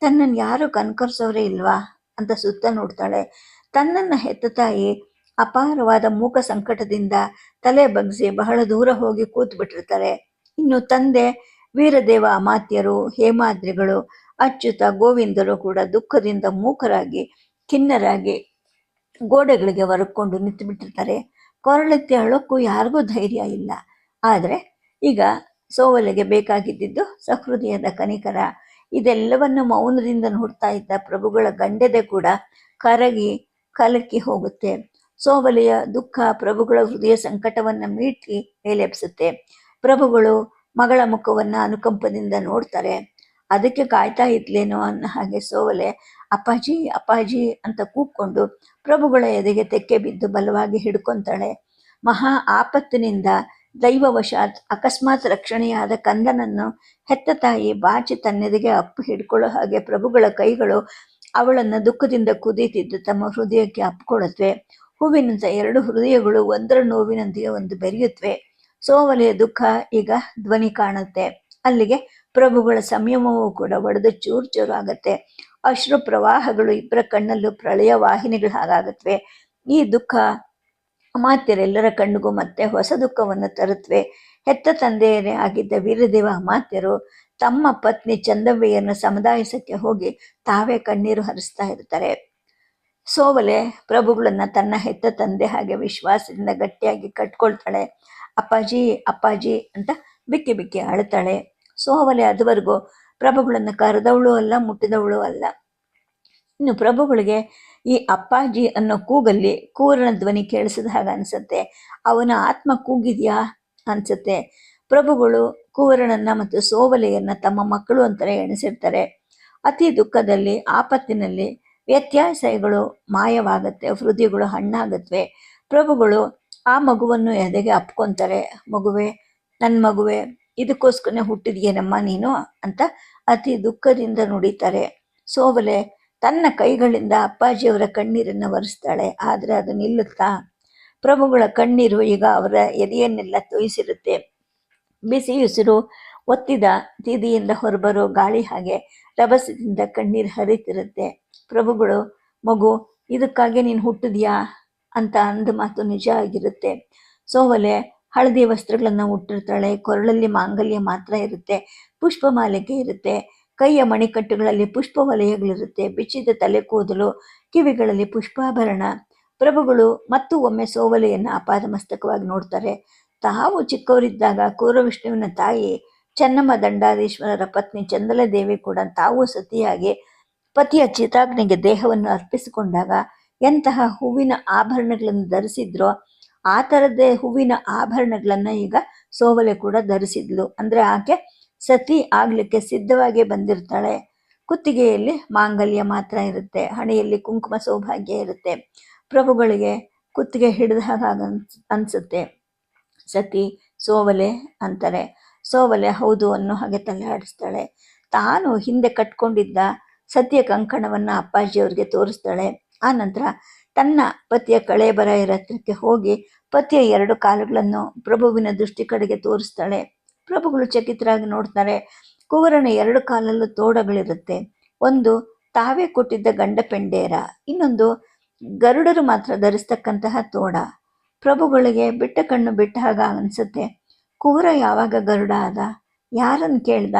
Speaker 1: ತನ್ನನ್ನು ಯಾರು ಕನ್ಕರ್ಸೋರೆ ಇಲ್ವಾ? ಅಂತ ಸುತ್ತ ನೋಡ್ತಾಳೆ. ತನ್ನನ್ನ ಹೆತ್ತ ತಾಯಿ ಅಪಾರವಾದ ಮೂಕ ಸಂಕಟದಿಂದ ತಲೆ ಬಗ್ಸಿ ಬಹಳ ದೂರ ಹೋಗಿ ಕೂತ್ ಬಿಟ್ಟಿರ್ತಾರೆ ಇನ್ನು ತಂದೆ ವೀರದೇವ ಅಮಾತ್ಯರು, ಹೇಮಾದ್ರಿಗಳು, ಅಚ್ಯುತ, ಗೋವಿಂದರು ಕೂಡ ದುಃಖದಿಂದ ಮೂಕರಾಗಿ, ಖಿನ್ನರಾಗಿ ಗೋಡೆಗಳಿಗೆ ಹೊರಕೊಂಡು ನಿಂತು ಬಿಟ್ಟಿರ್ತಾರೆ ಕೊರಳೆತ್ತಿ ಅಳಕ್ಕೂ ಯಾರಿಗೂ ಧೈರ್ಯ ಇಲ್ಲ. ಆದರೆ ಈಗ ಸೋವಲೆಗೆ ಬೇಕಾಗಿದ್ದಿದ್ದು ಸಹೃದಯದ ಕನಿಕರ. ಇದೆಲ್ಲವನ್ನು ಮೌನದಿಂದ ನೋಡ್ತಾ ಇದ್ದ ಪ್ರಭುಗಳ ಗಂಡದೆ ಕೂಡ ಕರಗಿ ಕಲಕ್ಕಿ ಹೋಗುತ್ತೆ. ಸೋವಲೆಯ ದುಃಖ ಪ್ರಭುಗಳ ಹೃದಯ ಸಂಕಟವನ್ನು ಮೀಟಿ ಮೇಲೆಬ್ಸುತ್ತೆ ಪ್ರಭುಗಳು ಮಗಳ ಮುಖವನ್ನ ಅನುಕಂಪದಿಂದ ನೋಡ್ತಾರೆ. ಅದಕ್ಕೆ ಕಾಯ್ತಾ ಇದ್ಲೇನೋ ಅನ್ನೋ ಹಾಗೆ ಸೋವಲೆ. ಅಪ್ಪಾಜಿ ಅಪ್ಪಾಜಿ ಅಂತ ಕೂಗ್ಕೊಂಡು ಪ್ರಭುಗಳ ಎದೆಗೆ ತೆಕ್ಕೆ ಬಿದ್ದು ಬಲವಾಗಿ ಹಿಡ್ಕೊಂತಾಳೆ. ಮಹಾ ಆಪತ್ತಿನಿಂದ ದೈವವಶಾತ್ ಅಕಸ್ಮಾತ್ ರಕ್ಷಣೆಯಾದ ಕಂದನನ್ನು ಹೆತ್ತ ತಾಯಿ ಬಾಚಿ ತನ್ನೆದೆಗೆ ಅಪ್ಪು ಹಿಡ್ಕೊಳ್ಳೋ ಹಾಗೆ ಪ್ರಭುಗಳ ಕೈಗಳು ಅವಳನ್ನ ದುಃಖದಿಂದ ಕುದೀತಿದ್ದು ತಮ್ಮ ಹೃದಯಕ್ಕೆ ಅಪ್ಪಿಕೊಳ್ಳುತ್ತವೆ ಹೂವಿನಂತ ಎರಡು ಹೃದಯಗಳು ಒಂದರ ನೋವಿನಂತೆಯೇ ಒಂದು ಬೆರೆಯುತ್ತವೆ ಸೋವಲೆಯ ದುಃಖ ಈಗ ಧ್ವನಿ ಕಾಣುತ್ತೆ. ಅಲ್ಲಿಗೆ ಪ್ರಭುಗಳ ಸಂಯಮವೂ ಕೂಡ ಒಡೆದು ಚೂರು ಚೂರು ಆಗತ್ತೆ. ಅಶ್ರು ಪ್ರವಾಹಗಳು ಇಬ್ಬರ ಕಣ್ಣಲ್ಲೂ ಪ್ರಳಯ ವಾಹಿನಿಗಳು ಹಾಗಾಗತ್ವೆ. ಈ ದುಃಖ ಅಮಾತ್ಯರೆಲ್ಲರ ಕಣ್ಣಿಗೂ ಮತ್ತೆ ಹೊಸ ದುಃಖವನ್ನು ತರುತ್ತವೆ ಹೆತ್ತ ತಂದೆಯರೇ ಆಗಿದ್ದ ವೀರದೇವ ಅಮಾತ್ಯರು ತಮ್ಮ ಪತ್ನಿ ಚಂದವ್ವೆಯನ್ನು ಸಮುದಾಯಿಸಕ್ಕೆ ಹೋಗಿ ತಾವೇ ಕಣ್ಣೀರು ಹರಿಸ್ತಾ ಇರ್ತಾರೆ. ಸೋವಲೆ ಪ್ರಭುಗಳನ್ನ ತನ್ನ ಹೆತ್ತ ತಂದೆ ಹಾಗೆ ವಿಶ್ವಾಸದಿಂದ ಗಟ್ಟಿಯಾಗಿ ಕಟ್ಕೊಳ್ತಾಳೆ. ಅಪ್ಪಾಜಿ ಅಪ್ಪಾಜಿ ಅಂತ ಬಿಕ್ಕಿ ಬಿಕ್ಕಿ ಅಳ್ತಾಳೆ. ಸೋವಲೆ ಅದುವರೆಗೂ ಪ್ರಭುಗಳನ್ನು ಕರೆದವಳು ಅಲ್ಲ, ಮುಟ್ಟಿದವಳು ಅಲ್ಲ. ಇನ್ನು ಪ್ರಭುಗಳಿಗೆ ಈ ಅಪ್ಪಾಜಿ ಅನ್ನೋ ಕೂಗಲ್ಲಿ ಕೂರನ ಧ್ವನಿ ಕೇಳಿಸಿದ ಹಾಗೆ ಅನಿಸುತ್ತೆ. ಅವನ ಆತ್ಮ ಕೂಗಿದ್ಯಾ? ಅನಿಸುತ್ತೆ. ಪ್ರಭುಗಳು ಕೂವರನನ್ನ ಮತ್ತು ಸೋವಲೆಯನ್ನ ತಮ್ಮ ಮಕ್ಕಳು ಅಂತಲೇ ಎಣಿಸಿರ್ತಾರೆ. ಅತಿ ದುಃಖದಲ್ಲಿ, ಆಪತ್ತಿನಲ್ಲಿ ವ್ಯತ್ಯಾಸಗಳು ಮಾಯವಾಗತ್ತೆ, ಹೃದಯಗಳು ಹಣ್ಣಾಗತ್ವೆ. ಪ್ರಭುಗಳು ಆ ಮಗುವನ್ನು ಎದೆಗೆ ಅಪ್ಕೊಂತಾರೆ, ಮಗುವೆ ನನ್ನ ಮಗುವೆ, ಇದಕ್ಕೋಸ್ಕರನೇ ಹುಟ್ಟಿದ್ಯೇನಮ್ಮ ನೀನು? ಅಂತ ಅತಿ ದುಃಖದಿಂದ ನುಡಿತಾರೆ. ಸೋವಲೆ, ತನ್ನ ಕೈಗಳಿಂದ ಅಪ್ಪಾಜಿಯವರ ಕಣ್ಣೀರನ್ನು ಒರೆಸ್ತಾಳೆ, ಆದರೆ ಅದು ನಿಲ್ಲುತ್ತಾ? ಪ್ರಭುಗಳ ಕಣ್ಣೀರು ಈಗ ಅವರ ಎದೆಯನ್ನೆಲ್ಲ ತೊಯಿಸಿರುತ್ತೆ. ಬಿಸಿ ಉಸಿರು ಒತ್ತಿದ ತಿದಿಯಿಂದ ಹೊರಬರೋ ಗಾಳಿ ಹಾಗೆ ರಭಸದಿಂದ ಕಣ್ಣೀರು ಹರಿತಿರುತ್ತೆ. ಪ್ರಭುಗಳು, ಮಗು, ಇದಕ್ಕಾಗಿ ನೀನು ಹುಟ್ಟಿದ್ಯಾ? ಅಂತ ಅಂದ ಮಾತು ನಿಜ ಆಗಿರುತ್ತೆ. ಸೋವಲೆ ಹಳದಿ ವಸ್ತ್ರಗಳನ್ನು ಉಟ್ಟಿರ್ತಾಳೆ, ಕೊರಳಲ್ಲಿ ಮಾಂಗಲ್ಯ ಮಾತ್ರ ಇರುತ್ತೆ ಪುಷ್ಪಮಾಲಿಕೆ ಇರುತ್ತೆ, ಕೈಯ ಮಣಿಕಟ್ಟುಗಳಲ್ಲಿ ಪುಷ್ಪ ವಲಯಗಳಿರುತ್ತೆ ಬಿಚ್ಚಿದ ತಲೆ ಕೂದಲು, ಕಿವಿಗಳಲ್ಲಿ ಪುಷ್ಪಾಭರಣ. ಪ್ರಭುಗಳು ಮತ್ತು ಒಮ್ಮೆ ಸೋವಲೆಯನ್ನು ಅಪಾದಮಸ್ತಕವಾಗಿ ನೋಡ್ತಾರೆ. ತಾವು ಚಿಕ್ಕವರಿದ್ದಾಗ ಕೂರವಿಷ್ಣುವಿನ ತಾಯಿ ಚೆನ್ನಮ್ಮ ದಂಡಾಧೀಶ್ವರರ ಪತ್ನಿ ಚಂದಲದೇವಿ ಕೂಡ ತಾವು ಸತಿಯಾಗಿ ಪತಿಯ ಚಿತಾಗ್ನಿಗೆ ದೇಹವನ್ನು ಅರ್ಪಿಸಿಕೊಂಡಾಗ ಎಂತಹ ಹೂವಿನ ಆಭರಣಗಳನ್ನು ಧರಿಸಿದ್ರೋ, ಆ ಥರದ್ದೇ ಹೂವಿನ ಆಭರಣಗಳನ್ನು ಈಗ ಸೋವಲೆ ಕೂಡ ಧರಿಸಿದ್ಲು. ಅಂದ್ರೆ ಆಕೆ ಸತಿ ಆಗಲಿಕ್ಕೆ ಸಿದ್ಧವಾಗಿ ಬಂದಿರ್ತಾಳೆ. ಕುತ್ತಿಗೆಯಲ್ಲಿ ಮಾಂಗಲ್ಯ ಮಾತ್ರ ಇರುತ್ತೆ, ಹಣೆಯಲ್ಲಿ ಕುಂಕುಮ ಸೌಭಾಗ್ಯ ಇರುತ್ತೆ. ಪ್ರಭುಗಳಿಗೆ ಕುತ್ತಿಗೆ ಹಿಡಿದ ಹಾಗೆ ಅನ್ಸ್, ಅನ್ಸುತ್ತೆ. ಸತಿ ಸೋವಲೆ ಅಂತಾರೆ. ಸೋವಲೆ ಹೌದು ಅನ್ನೋ ಹಾಗೆ ತಲೆ ಆಡಿಸ್ತಾಳೆ ತಾನು ಹಿಂದೆ ಕಟ್ಕೊಂಡಿದ್ದ ಸತಿಯ ಕಂಕಣವನ್ನ ಅಪ್ಪಾಜಿಯವ್ರಿಗೆ ತೋರಿಸ್ತಾಳೆ. ಆ ನಂತರ ತನ್ನ ಪತಿಯ ಕಳೆ ಬರ ಹತ್ರಕ್ಕೆ ಹೋಗಿ ಪತಿಯ ಎರಡು ಕಾಲುಗಳನ್ನು ಪ್ರಭುವಿನ ದೃಷ್ಟಿ ಕಡೆಗೆ ತೋರಿಸ್ತಾಳೆ. ಪ್ರಭುಗಳು ಚಕಿತರಾಗಿ ನೋಡ್ತಾರೆ, ಕುವರನ ಎರಡು ಕಾಲಲ್ಲೂ ತೋಡಗಳಿರುತ್ತೆ. ಒಂದು, ತಾವೇ ಕೊಟ್ಟಿದ್ದ ಗಂಡ ಪೆಂಡೇರ. ಇನ್ನೊಂದು, ಗರುಡರು ಮಾತ್ರ ಧರಿಸ್ತಕ್ಕಂತಹ ತೋಡ. ಪ್ರಭುಗಳಿಗೆ ಬಿಟ್ಟ ಕಣ್ಣು ಬಿಟ್ಟ ಹಾಗ ಅನಿಸುತ್ತೆ. ಕುವರ ಯಾವಾಗ ಗರುಡ ಆದ? ಯಾರನ್ನು ಕೇಳ್ದ?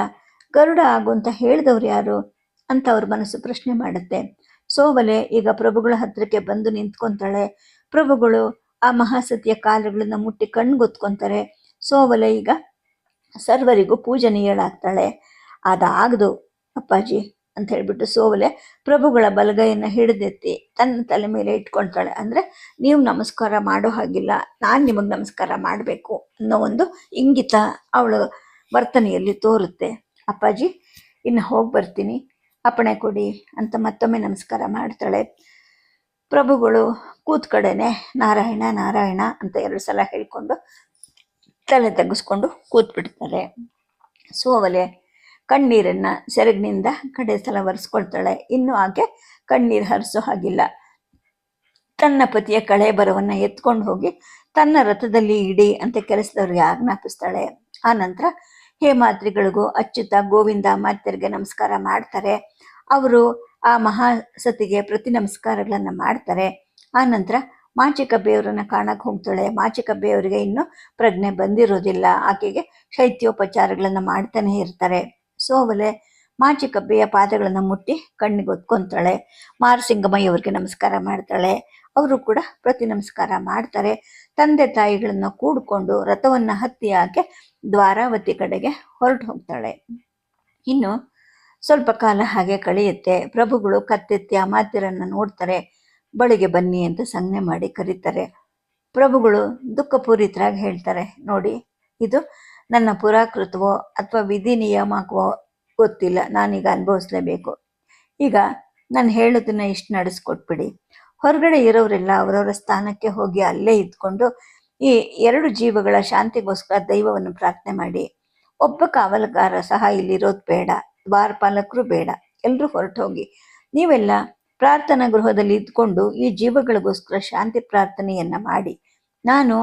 Speaker 1: ಗರುಡ ಆಗು ಅಂತ ಹೇಳಿದವ್ರು ಯಾರು? ಅಂತ ಅವ್ರ ಮನಸ್ಸು ಪ್ರಶ್ನೆ ಮಾಡುತ್ತೆ. ಸೋವಲೆ, ಈಗ ಪ್ರಭುಗಳ ಹತ್ರಕ್ಕೆ ಬಂದು ನಿಂತ್ಕೊಂತಾಳೆ. ಪ್ರಭುಗಳು ಆ ಮಹಾಸತಿಯ ಕಾಲುಗಳನ್ನ ಮುಟ್ಟಿ ಕಣ್ಣು ಕಣ್ಗೊತ್ಕೊಂತಾರೆ. ಸೋವಲೆ ಈಗ ಸರ್ವರಿಗೂ ಪೂಜನೀಯಳಾಗ್ತಾಳೆ ಅದಾಗದು, ಅಪ್ಪಾಜಿ ಅಂತ ಹೇಳ್ಬಿಟ್ಟು ಸೋವಲೆ ಪ್ರಭುಗಳ ಬಲಗೈಯನ್ನು ಹಿಡಿದೆತ್ತಿ ತನ್ನ ತಲೆ ಮೇಲೆ ಇಟ್ಕೊಳ್ತಾಳೆ ಅಂದರೆ, ನೀವು ನಮಸ್ಕಾರ ಮಾಡೋ ಹಾಗಿಲ್ಲ. ನಾನು ನಿಮಗೆ ನಮಸ್ಕಾರ ಮಾಡಬೇಕು ಅನ್ನೋ ಒಂದು ಇಂಗಿತ ಅವಳ ವರ್ತನೆಯಲ್ಲಿ ತೋರುತ್ತೆ. ಅಪ್ಪಾಜಿ, ಇನ್ನು ಹೋಗಿ ಬರ್ತೀನಿ. ಅಪ್ಪಣೆ ಕೊಡಿ ಅಂತ ಮತ್ತೊಮ್ಮೆ ನಮಸ್ಕಾರ ಮಾಡ್ತಾಳೆ. ಪ್ರಭುಗಳು ಕೂತ್ ಕಡೆನೆ ನಾರಾಯಣ ನಾರಾಯಣ ಅಂತ ಎರಡು ಸಲ ಹೇಳ್ಕೊಂಡು ತಲೆ ತಗ್ಗಿಸ್ಕೊಂಡು ಕೂತ್ಬಿಡ್ತಾರೆ. ಸೋವಲೆ ಕಣ್ಣೀರನ್ನು ಸೆರಗಿನಿಂದ ಕಡೆ ಸಲ ಒರೆಸ್ಕೊಳ್ತಾಳೆ. ಇನ್ನೂ ಆಕೆ ಕಣ್ಣೀರು ಹರಿಸೋ ಹಾಗಿಲ್ಲ. ತನ್ನ ಪತಿಯ ಕಳೆ ಬರವನ್ನ ಎತ್ಕೊಂಡು ಹೋಗಿ ತನ್ನ ರಥದಲ್ಲಿ ಇಡಿ ಅಂತ ಕೆಲಸದವ್ರಿಗೆ ಆಜ್ಞಾಪಿಸ್ತಾಳೆ. ಆ ನಂತರ ಹೇಮಾದ್ರಿಗಳಿಗೂ ಅಚ್ಯುತ ಗೋವಿಂದ ಮಾತ್ಯರಿಗೆ ನಮಸ್ಕಾರ ಮಾಡ್ತಾರೆ. ಅವರು ಆ ಮಹಾಸತಿಗೆ ಪ್ರತಿ ನಮಸ್ಕಾರಗಳನ್ನು ಮಾಡ್ತಾರೆ. ಆ ನಂತರ ಮಾಚಿಕ ಕಾಣಕ್ಕೆ ಹೋಗ್ತಾಳೆ. ಮಾಚಿಕ ಇನ್ನೂ ಪ್ರಜ್ಞೆ ಬಂದಿರೋದಿಲ್ಲ. ಆಕೆಗೆ ಶೈತ್ಯೋಪಚಾರಗಳನ್ನು ಮಾಡ್ತಾನೆ ಇರ್ತಾರೆ. ಸೋವಲೆ ಮಾಚಿಕಬ್ಬೆಯ ಪಾದಗಳನ್ನು ಮುಟ್ಟಿ ಕಣ್ಣಿಗೆ ಒತ್ಕೊಂತಾಳೆ ಮಾರಸಿಂಗಮಯ್ಯವ್ರಿಗೆ ನಮಸ್ಕಾರ ಮಾಡ್ತಾಳೆ. ಅವರು ಕೂಡ ಪ್ರತಿ ನಮಸ್ಕಾರ ಮಾಡ್ತಾರೆ. ತಂದೆ ತಾಯಿಗಳನ್ನು ಕೂಡಿಕೊಂಡು ರಥವನ್ನು ಹತ್ತಿ ಆಕೆ ದ್ವಾರಾವತಿ ಕಡೆಗೆ ಹೊರಟು ಹೋಗ್ತಾಳೆ. ಇನ್ನು ಸ್ವಲ್ಪ ಕಾಲ ಹಾಗೆ ಕಳೆಯುತ್ತೆ. ಪ್ರಭುಗಳು ಕತ್ತೆತ್ತಿ ಅಮಾತ್ಯರನ್ನ ನೋಡ್ತಾರೆ. ಬಳಿಗೆ ಬನ್ನಿ ಅಂತ ಸಂಜ್ಞೆ ಮಾಡಿ ಕರೀತಾರೆ. ಪ್ರಭುಗಳು ದುಃಖಪೂರಿತರಾಗಿ ಹೇಳ್ತಾರೆ, ನೋಡಿ, ಇದು ನನ್ನ ಪುರಾಕೃತವೋ ಅಥವಾ ವಿಧಿ ನಿಯಮಕವೋ ಗೊತ್ತಿಲ್ಲ. ನಾನೀಗ ಅನುಭವಿಸ್ಲೇಬೇಕು. ಈಗ ನಾನು ಹೇಳೋದನ್ನ ಇಷ್ಟು ನಡೆಸ್ಕೊಟ್ಬಿಡಿ. ಹೊರಗಡೆ ಇರೋರೆಲ್ಲ ಅವರವರ ಸ್ಥಾನಕ್ಕೆ ಹೋಗಿ ಅಲ್ಲೇ ಇದ್ಕೊಂಡು ಈ ಎರಡು ಜೀವಗಳ ಶಾಂತಿಗೋಸ್ಕರ ದೈವವನ್ನು ಪ್ರಾರ್ಥನೆ ಮಾಡಿ. ಒಬ್ಬ ಕಾವಲುಗಾರ ಸಹ ಇಲ್ಲಿರೋದು ಬೇಡ, ದ್ವಾರಪಾಲಕರು ಬೇಡ ಎಲ್ಲರೂ ಹೊರಟು ಹೋಗಿ ನೀವೆಲ್ಲ ಪ್ರಾರ್ಥನಾ ಗೃಹದಲ್ಲಿ ಇದ್ಕೊಂಡು ಈ ಜೀವಗಳಿಗೋಸ್ಕರ ಶಾಂತಿ ಪ್ರಾರ್ಥನೆಯನ್ನ ಮಾಡಿ. ನಾನು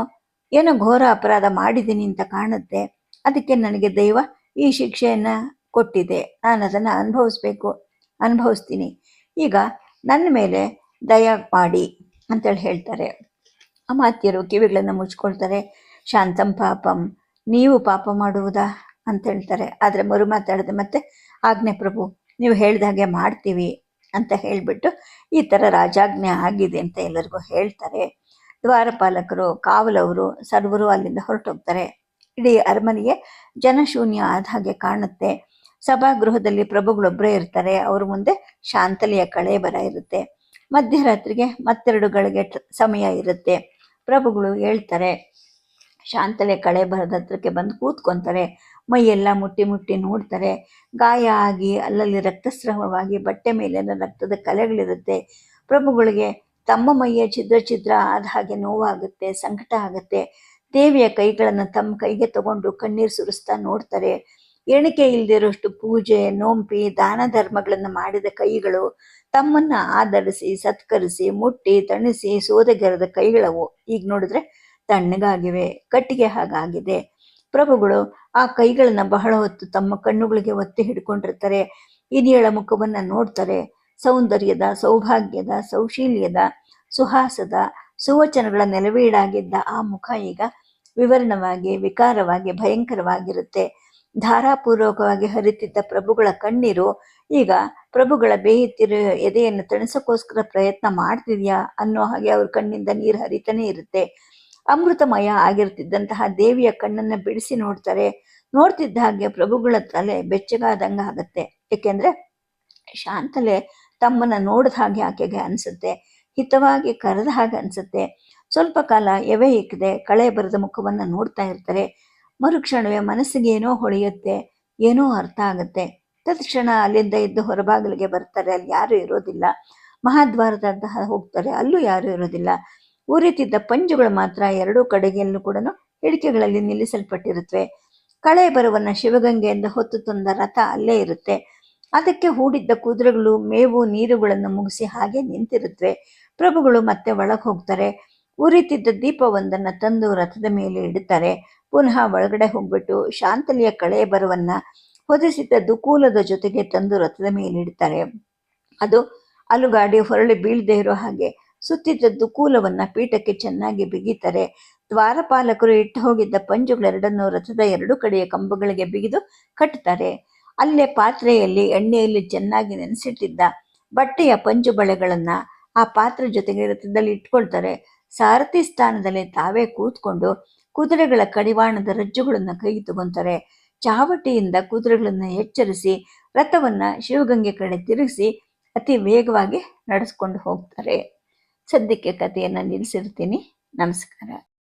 Speaker 1: ಏನೋ ಘೋರ ಅಪರಾಧ ಮಾಡಿದ್ದೀನಿ ಅಂತ ಕಾಣುತ್ತೆ, ಅದಕ್ಕೆ ನನಗೆ ದೈವ ಈ ಶಿಕ್ಷೆಯನ್ನ ಕೊಟ್ಟಿದೆ. ನಾನು ಅದನ್ನು ಅನುಭವಿಸ್ಬೇಕು, ಅನುಭವಿಸ್ತೀನಿ. ಈಗ ನನ್ನ ಮೇಲೆ ದಯ ಮಾಡಿ ಅಂತೇಳಿ ಹೇಳ್ತಾರೆ. ಅಮಾತ್ಯರು ಕಿವಿಗಳನ್ನು ಮುಚ್ಕೊಳ್ತಾರೆ. ಶಾಂತಂ ಪಾಪಂ, ನೀವು ಪಾಪ ಮಾಡುವುದಾ ಅಂತ ಹೇಳ್ತಾರೆ. ಆದರೆ ಮರು ಮಾತಾಡದೆ ಮತ್ತೆ ಆಜ್ಞೆ ಪ್ರಭು, ನೀವು ಹೇಳ್ದಾಗೆ ಮಾಡ್ತೀವಿ ಅಂತ ಹೇಳಿಬಿಟ್ಟು ಈ ಥರ ರಾಜಾಜ್ಞೆ ಆಗಿದೆ ಅಂತ ಎಲ್ಲರಿಗೂ ಹೇಳ್ತಾರೆ. ದ್ವಾರಪಾಲಕರು, ಕಾವಲವರು, ಸರ್ವರು ಅಲ್ಲಿಂದ ಹೊರಟೋಗ್ತಾರೆ. ಇಡೀ ಅರಮನೆಗೆ ಜನಶೂನ್ಯ ಆದ ಹಾಗೆ ಕಾಣುತ್ತೆ. ಸಭಾಗೃಹದಲ್ಲಿ ಪ್ರಭುಗಳೊಬ್ಬರೇ ಇರ್ತಾರೆ. ಅವ್ರ ಮುಂದೆ ಶಾಂತಲಿಯ ಕಳೆ ಬರ ಇರುತ್ತೆ. ಮಧ್ಯರಾತ್ರಿಗೆ ಮತ್ತೆರಡು ಗಳಿಗೆ ಸಮಯ ಇರುತ್ತೆ. ಪ್ರಭುಗಳು ಹೇಳ್ತಾರೆ, ಶಾಂತಲೆ ಕಳೆ ಬರದ ಹತ್ರಕ್ಕೆ ಬಂದು ಕೂತ್ಕೊಂತಾರೆ, ಮೈಯೆಲ್ಲ ಮುಟ್ಟಿ ಮುಟ್ಟಿ ನೋಡ್ತಾರೆ. ಗಾಯ ಆಗಿ ಅಲ್ಲಲ್ಲಿ ರಕ್ತಸ್ರಾವವಾಗಿ ಬಟ್ಟೆ ಮೇಲೆಲ್ಲ ರಕ್ತದ ಕಲೆಗಳಿರುತ್ತೆ. ಪ್ರಭುಗಳಿಗೆ ತಮ್ಮ ಮೈಯ ಛಿದ್ರ ಛಿದ್ರ ಆದ ಹಾಗೆ ನೋವಾಗುತ್ತೆ, ಸಂಕಟ ಆಗುತ್ತೆ. ದೇವಿಯ ಕೈಗಳನ್ನು ತಮ್ಮ ಕೈಗೆ ತಗೊಂಡು ಕಣ್ಣೀರು ಸುರಿಸ್ತಾ ನೋಡ್ತಾರೆ. ಎಣಿಕೆ ಇಲ್ದಿರೋಷ್ಟು ಪೂಜೆ, ನೋಂಪಿ, ದಾನ ಧರ್ಮಗಳನ್ನು ಮಾಡಿದ ಕೈಗಳು ತಮ್ಮನ್ನ ಆಧರಿಸಿ, ಸತ್ಕರಿಸಿ, ಮುಟ್ಟಿ, ತಣಿಸಿ, ಸೋದೆಗೆರೆದ ಕೈಗಳವು ಈಗ ನೋಡಿದ್ರೆ ತಣ್ಣಗಾಗಿವೆ, ಕಟ್ಟಿಗೆ ಹಾಗಾಗಿದೆ. ಪ್ರಭುಗಳು ಆ ಕೈಗಳನ್ನ ಬಹಳ ಹೊತ್ತು ತಮ್ಮ ಕಣ್ಣುಗಳಿಗೆ ಒತ್ತಿ ಹಿಡ್ಕೊಂಡಿರ್ತಾರೆ. ಇದಿಯಳ ಮುಖವನ್ನ ನೋಡ್ತಾರೆ. ಸೌಂದರ್ಯದ, ಸೌಭಾಗ್ಯದ, ಸೌಶೀಲ್ಯದ, ಸುಹಾಸದ, ಸುವಚನಗಳ ನೆಲವೀಡಾಗಿದ್ದ ಆ ಮುಖ ಈಗ ವಿವರಣವಾಗಿ, ವಿಕಾರವಾಗಿ, ಭಯಂಕರವಾಗಿರುತ್ತೆ. ಧಾರಾಪೂರ್ವಕವಾಗಿ ಹರಿತಿದ್ದ ಪ್ರಭುಗಳ ಕಣ್ಣೀರು, ಈಗ ಪ್ರಭುಗಳ ಬೇಯುತ್ತಿರೋ ಎದೆಯನ್ನು ತಣಿಸೋಕ್ಕೋಸ್ಕರ ಪ್ರಯತ್ನ ಮಾಡ್ತಿದ್ಯಾ? ಅನ್ನೋ ಹಾಗೆ ಅವ್ರ ಕಣ್ಣಿಂದ ನೀರು ಹರಿತಾನೆ ಇರುತ್ತೆ. ಅಮೃತಮಯ ಆಗಿರ್ತಿದ್ದಂತಹ ದೇವಿಯ ಕಣ್ಣನ್ನ ಬಿಡಿಸಿ ನೋಡ್ತಾರೆ. ನೋಡ್ತಿದ್ದ ಹಾಗೆ ಪ್ರಭುಗಳ ತಲೆ ಬೆಚ್ಚಗಾದಂಗ ಆಗತ್ತೆ. ಏಕೆಂದ್ರೆ ಶಾಂತಲೆ ತಮ್ಮನ್ನ ನೋಡಿದ ಹಾಗೆ ಆಕೆಗೆ ಅನ್ಸುತ್ತೆ. ಹಿತವಾಗಿ ಕರೆದ ಹಾಗೆ ಅನ್ಸುತ್ತೆ. ಸ್ವಲ್ಪ ಕಾಲ ಎವೆ ಇಕ್ಕದೆ, ಕಳೆ ಬರೆದ ಮುಖವನ್ನ ನೋಡ್ತಾ ಇರ್ತಾರೆ. ಮರುಕ್ಷಣವೇ ಮನಸ್ಸಿಗೆ ಏನೋ ಹೊಳೆಯುತ್ತೆ, ಏನೋ ಅರ್ಥ ಆಗುತ್ತೆ. ತತ್ಕ್ಷಣ ಅಲ್ಲಿಂದ ಇದ್ದು ಹೊರಬಾಗಿಲಿಗೆ ಬರ್ತಾರೆ, ಅಲ್ಲಿ ಯಾರು ಇರೋದಿಲ್ಲ. ಮಹಾದ್ವಾರದಂತಹ ಹೋಗ್ತಾರೆ, ಅಲ್ಲೂ ಯಾರು ಇರೋದಿಲ್ಲ. ಉರಿತಿದ್ದ ಪಂಜುಗಳು ಮಾತ್ರ ಎರಡೂ ಕಡೆಗೆಯಲ್ಲೂ ಕೂಡ ಹಿಡಿಕೆಗಳಲ್ಲಿ ನಿಲ್ಲಿಸಲ್ಪಟ್ಟಿರುತ್ತವೆ ಕಳೆ ಬರುವನ್ನ ಶಿವಗಂಗೆಯಿಂದ ಹೊತ್ತು ತಂದ ರಥ ಅಲ್ಲೇ ಇರುತ್ತೆ. ಅದಕ್ಕೆ ಹೂಡಿದ್ದ ಕುದುರೆಗಳು, ಮೇವು, ನೀರುಗಳನ್ನು ಮುಗಿಸಿ ಹಾಗೆ ನಿಂತಿರುತ್ತವೆ ಪ್ರಭುಗಳು ಮತ್ತೆ ಒಳಗೆ ಹೋಗ್ತಾರೆ. ಉರಿತಿದ್ದ ದೀಪವೊಂದನ್ನು ತಂದು ರಥದ ಮೇಲೆ ಇಡುತ್ತಾರೆ. ಪುನಃ ಒಳಗಡೆ ಹೋಗ್ಬಿಟ್ಟು ಶಾಂತಲಿಯ ಕಳೆ ಬರುವನ್ನ ಹೊದಿಸಿದ್ದ ದುಕೂಲದ ಜೊತೆಗೆ ತಂದು ರಥದ ಮೇಲೆ ಇಡ್ತಾರೆ ಅದು ಅಲುಗಾಡಿ ಹೊರಳಿ ಬೀಳದೆ ಇರೋ ಹಾಗೆ ಸುತ್ತಿದ್ದ ದುಕೂಲವನ್ನ ಪೀಠಕ್ಕೆ ಚೆನ್ನಾಗಿ ಬಿಗಿತಾರೆ. ದ್ವಾರಪಾಲಕರು ಇಟ್ಟು ಹೋಗಿದ್ದ ಪಂಜುಗಳೆರಡನ್ನು ರಥದ ಎರಡು ಕಡೆಯ ಕಂಬಗಳಿಗೆ ಬಿಗಿದು ಕಟ್ಟುತ್ತಾರೆ. ಅಲ್ಲೇ ಪಾತ್ರೆಯಲ್ಲಿ ಎಣ್ಣೆಯಲ್ಲಿ ಚೆನ್ನಾಗಿ ನೆನೆಸಿಟ್ಟಿದ್ದ ಬಟ್ಟೆಯ ಪಂಜು ಬಳೆಗಳನ್ನ ಆ ಪಾತ್ರೆ ಜೊತೆಗೆ ರಥದಲ್ಲಿ ಇಟ್ಕೊಳ್ತಾರೆ. ಸಾರಥಿ ಸ್ಥಾನದಲ್ಲಿ ತಾವೇ ಕೂತ್ಕೊಂಡು ಕುದುರೆಗಳ ಕಡಿವಾಣದ ರಜ್ಜುಗಳನ್ನು ಕೈ ತಗೊಂತಾರೆ. ಚಾವಟಿಯಿಂದ ಕುದುರೆಗಳನ್ನು ಎಚ್ಚರಿಸಿ, ರಥವನ್ನ ಶಿವಗಂಗೆ ಕಡೆ ತಿರುಗಿಸಿ ಅತಿ ವೇಗವಾಗಿ ನಡೆಸ್ಕೊಂಡು ಹೋಗ್ತಾರೆ. ಸದ್ಯಕ್ಕೆ ಕಥೆಯನ್ನು ನಿಲ್ಲಿಸಿರ್ತೀನಿ ನಮಸ್ಕಾರ.